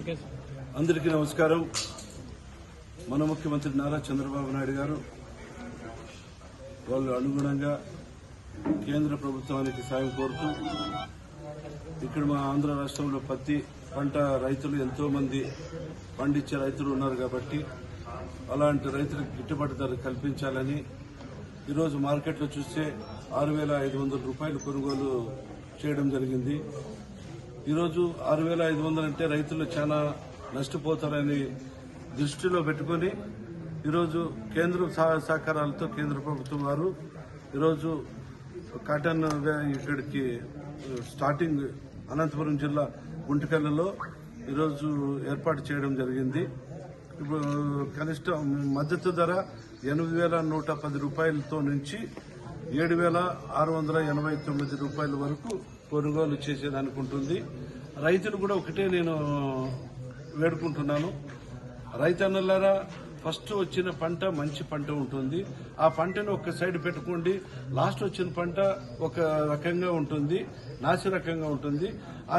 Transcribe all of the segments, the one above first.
అందరికీ నమస్కారం. మన ముఖ్యమంత్రి నారా చంద్రబాబు నాయుడు గారు వాళ్ళు అనుగుణంగా కేంద్ర ప్రభుత్వానికి సాయం కోరుతూ ఇక్కడ మా ఆంధ్ర రాష్ట్రంలో పత్తి పంట రైతులు ఎంతో మంది పండించే రైతులు ఉన్నారు కాబట్టి అలాంటి రైతులకు గిట్టుబాటు ధర కల్పించాలని ఈరోజు మార్కెట్లో చూస్తే ఆరు వేల ఐదు వందల రూపాయలు కొనుగోలు చేయడం జరిగింది. ఈరోజు ఆరు వేల ఐదు వందలు అంటే రైతులు చాలా నష్టపోతారని దృష్టిలో పెట్టుకుని ఈరోజు కేంద్ర సహ- సహకారాలతో కేంద్ర ప్రభుత్వం వారు ఈరోజు కాటన్ ఇక్కడికి స్టార్టింగ్ అనంతపురం జిల్లా గుంటకల్లలో ఈరోజు ఏర్పాటు చేయడం జరిగింది. ఇప్పుడు కనిష్ట మద్దతు ధర ఎనిమిది వేల నూట పది రూపాయలతో నుంచి ఏడు వేల ఆరు వందల ఎనభై తొమ్మిది రూపాయల వరకు కొనుగోలు చేసేదనుకుంటుంది. రైతులు కూడా ఒకటే నేను వేడుకుంటున్నాను. రైతన్నులారా ఫస్ట్ వచ్చిన పంట మంచి పంట ఉంటుంది. ఆ పంటను ఒక సైడ్ పెట్టుకోండి. లాస్ట్ వచ్చిన పంట ఒక రకంగా ఉంటుంది. నాసి రకంగా ఉంటుంది. ఆ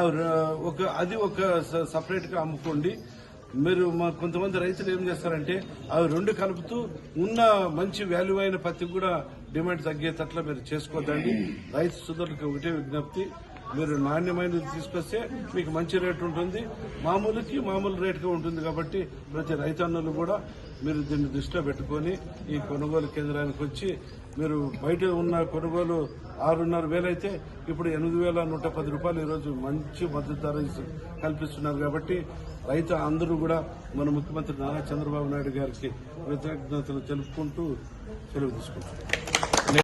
ఒక అది ఒక సపరేట్గా అమ్ముకోండి. మీరు మా కొంతమంది రైతులు ఏం చేస్తారంటే అవి రెండు కలుపుతూ ఉన్న మంచి వాల్యూ అయిన పత్తి కూడా డిమాండ్ తగ్గేటట్ల మీరు చేసుకోవద్దండి. రైతు సుధులకు ఒకటే విజ్ఞప్తి. మీరు నాణ్యమైనది తీసుకొస్తే మీకు మంచి రేటు ఉంటుంది. మామూలుకి మామూలు రేటుగా ఉంటుంది కాబట్టి ప్రతి రైతన్నులు కూడా మీరు దీన్ని దృష్టిలో పెట్టుకొని ఈ కొనుగోలు కేంద్రానికి వచ్చి మీరు బయట ఉన్న కొనుగోలు ఆరున్నర వేలైతే ఇప్పుడు ఎనిమిది వేల నూట పది రూపాయలు ఈరోజు మంచి మద్దతు ధర కల్పిస్తున్నారు కాబట్టి రైతు అందరూ కూడా మన ముఖ్యమంత్రి నారా చంద్రబాబు నాయుడు గారికి కృతజ్ఞతలు తెలుపుకుంటూ సెలవు తీసుకుంటున్నారు